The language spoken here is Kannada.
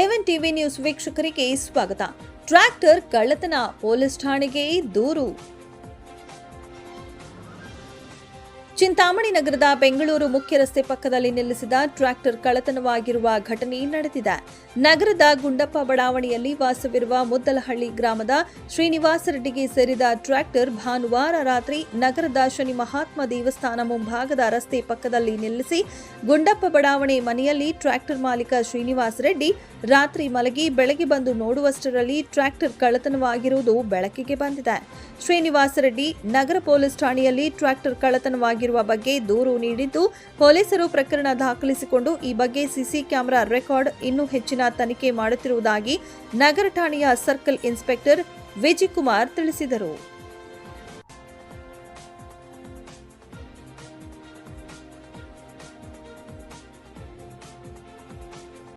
ಎವನ್ ಟಿವಿ ನ್ಯೂಸ್ ವೀಕ್ಷಕರಿಗೆ ಸ್ವಾಗತ. ಟ್ರ್ಯಾಕ್ಟರ್ ಕಳ್ಳತನ ಪೊಲೀಸ್ ಠಾಣೆಗೆ ದೂರು. ಚಿಂತಾಮಣಿ ನಗರದ ಬೆಂಗಳೂರು ಮುಖ್ಯ ರಸ್ತೆ ಪಕ್ಕದಲ್ಲಿ ನಿಲ್ಲಿಸಿದ ಟ್ರ್ಯಾಕ್ಟರ್ ಕಳ್ಳತನವಾಗಿರುವ ಘಟನೆ ನಡೆದಿದೆ. ನಗರದ ಗುಂಡಪ್ಪ ಬಡಾವಣೆಯಲ್ಲಿ ವಾಸವಿರುವ ಮುದ್ದಲಹಳ್ಳಿ ಗ್ರಾಮದ ಶ್ರೀನಿವಾಸ ರೆಡ್ಡಿಗೆ ಸೇರಿದ ಟ್ರ್ಯಾಕ್ಟರ್ ಭಾನುವಾರ ರಾತ್ರಿ ನಗರದ ಶನಿ ಮಹಾತ್ಮ ದೇವಸ್ಥಾನ ಮುಂಭಾಗದ ರಸ್ತೆ ಪಕ್ಕದಲ್ಲಿ ನಿಲ್ಲಿಸಿ ಗುಂಡಪ್ಪ ಬಡಾವಣೆ ಮನೆಯಲ್ಲಿ ಟ್ರ್ಯಾಕ್ಟರ್ ಮಾಲೀಕ ಶ್ರೀನಿವಾಸ ರೆಡ್ಡಿ ರಾತ್ರಿ ಮಲಗಿ ಬೆಳಗ್ಗೆ ಬಂದು ನೋಡುವಷ್ಟರಲ್ಲಿ ಟ್ರ್ಯಾಕ್ಟರ್ ಕಳತನವಾಗಿರುವುದು ಬೆಳಕಿಗೆ ಬಂದಿದೆ. ಶ್ರೀನಿವಾಸ ರೆಡ್ಡಿ ನಗರ ಪೊಲೀಸ್ ಠಾಣೆಯಲ್ಲಿ ಟ್ರ್ಯಾಕ್ಟರ್ ಕಳ್ಳತನವಾಗಿರುವ ಬಗ್ಗೆ ದೂರು ನೀಡಿದ್ದು, ಪೊಲೀಸರು ಪ್ರಕರಣ ದಾಖಲಿಸಿಕೊಂಡು ಈ ಬಗ್ಗೆ ಸಿಸಿ ಕ್ಯಾಮೆರಾ ರೆಕಾರ್ಡ್ ಇನ್ನೂ ಹೆಚ್ಚಿನ ತನಿಖೆ ಮಾಡುತ್ತಿರುವುದಾಗಿ ನಗರ ಠಾಣೆಯ ಸರ್ಕಲ್ ಇನ್ಸ್ಪೆಕ್ಟರ್ ವಿಜಯಕುಮಾರ್ ತಿಳಿಸಿದರು.